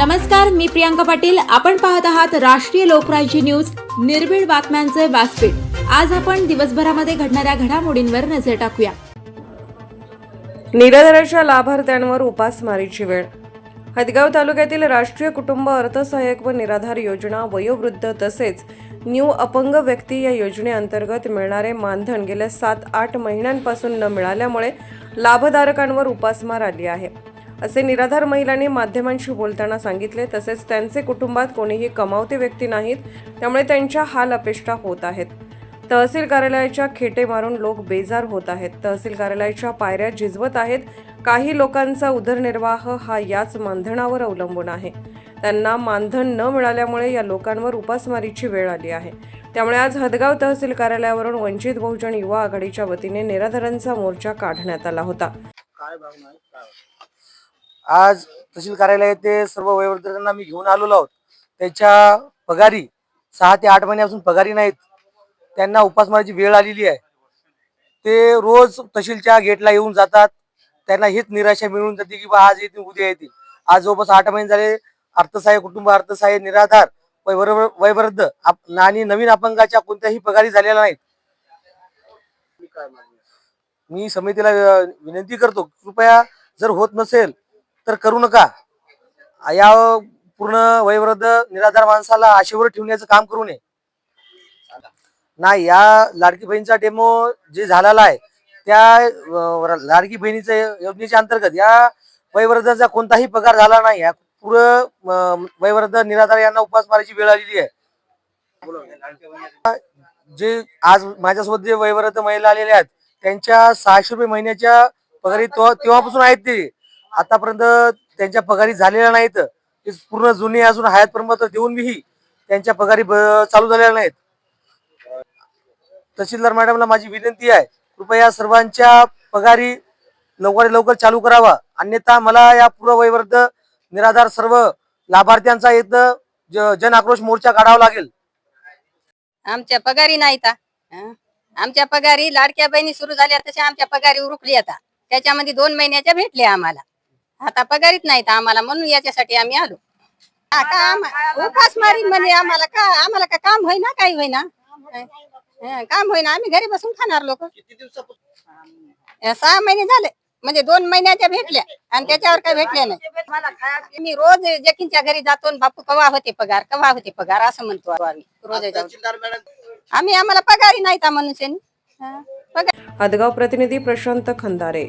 नमस्कार मी प्रियांका पाटील. आपण पाहत आहात राष्ट्रीय लोकराज्य न्यूज. निर्भीड बातम्यांचे व्यासपीठ. आज आपण दिवसभरामध्ये घडणाऱ्या घडामोडींवर नजर टाकूया. निराधाराच्या लाभार्थ्यांवर उपासमारीची वेळ. हदगाव तालुक्यातील राष्ट्रीय कुटुंब अर्थसहाय्यक व निराधार योजना वयोवृद्ध तसेच न्यू अपंग व्यक्ती या योजनेअंतर्गत मिळणारे मानधन गेल्या सात आठ महिन्यांपासून न मिळाल्यामुळे लाभधारकांवर उपासमार आली आहे. असे निराधार महिलांनी माध्यमांशी बोलताना सांगितले. तसेच त्यांचे कुटुंबात कोणीही कमावते व्यक्ती नाहीत त्यामुळे त्यांच्या हाल अपेष्टा होत आहेत. तहसील कार्यालयाच्या खेटे मारून लोक बेजार होत आहेत. तहसील कार्यालयाच्या पायऱ्या झिजवत आहेत. काही लोकांचा उदरनिर्वाह हा याच मानधनावर अवलंबून आहे. त्यांना मानधन न मिळाल्यामुळे या लोकांवर उपासमारीची वेळ आली आहे. त्यामुळे आज हदगाव तहसील कार्यालयावरून वंचित बहुजन युवा आघाडीच्या वतीने निराधारांचा मोर्चा काढण्यात आला होता. आज तहसील कार्यालय येथे सर्व वयोवृद्धांना मी घेऊन आलेलो आहोत. त्याच्या पगारी सहा ते आठ महिन्यापासून पगारी नाहीत. त्यांना उपासमाराची वेळ आलेली आहे. ते रोज तहसीलच्या गेटला येऊन जातात. त्यांना हीच निराशा मिळून जाते की बा आज येतील उद्या येतील. आज जवळपास आठ महिने झाले अर्थसहाय्य कुटुंब अर्थसहाय्य निराधार वयवृद्ध आप- आणि नवीन अपंगाच्या कोणत्याही पगारी झालेल्या नाहीत. मी समितीला विनंती करतो कृपया जर होत नसेल तर करू नका. या पूर्ण वयवृद्ध निराधार माणसाला आशेवर ठेवण्याचं काम करू नये. नाही या लाडकी बहिणीचा डेमो जे झालेला आहे त्या लाडकी बहिणीच्या योजनेच्या अंतर्गत या वयोवृद्धाचा कोणताही पगार झाला नाही. या पुरं वयवृद्ध निराधार यांना उपासमारीची वेळ आलेली आहे. जे आज माझ्यासोबत जे वयवृद्ध महिला आलेल्या आहेत त्यांच्या सहाशे रुपये महिन्याच्या पगारी तेव्हापासून आहेत ते. आतापर्यंत त्यांच्या पगारी झालेल्या नाहीत. ते पूर्ण जुने अजून हयात प्रमाणपत्र देऊनही त्यांच्या पगारी चालू झालेल्या नाहीत. तहसीलदार मॅडमला माझी विनंती आहे कृपया सर्वांच्या पगारी लवकरात लवकर चालू करावा. अन्यथा मला या पूर्व वयोवृद्ध निराधार सर्व लाभार्थ्यांचा इथं जन आक्रोश मोर्चा काढावा लागेल. आमच्या पगारी नाही आमच्या पगारी लाडक्या बहिणी सुरू झाल्या तशा आमच्या पगारी उरुकली आता. त्याच्यामध्ये दोन महिन्याच्या भेटल्या आम्हाला. आता पगारीत नाहीत आम्हाला म्हणून याच्यासाठी आम्ही आलो. हा, का आम- उपासमारी म्हणजे आम्हाला का आम्हाला का काम होईना काही होईना. हं? काम होईना आम्ही घरी बसून खाणार लोक. सहा महिने झाले म्हणजे दोन महिन्याच्या भेटल्या आणि त्याच्यावर काय भेटल्या नाही. मी रोज जकींच्या घरी जातो आणि बापू कवा होते पगार कवा होते पगार असं म्हणतो आम्ही. रोज जाऊन. आम्ही आम्हाला पगारी नाही का मनुष्य पगार हदगाव प्रतिनिधी प्रशांत खंदारे.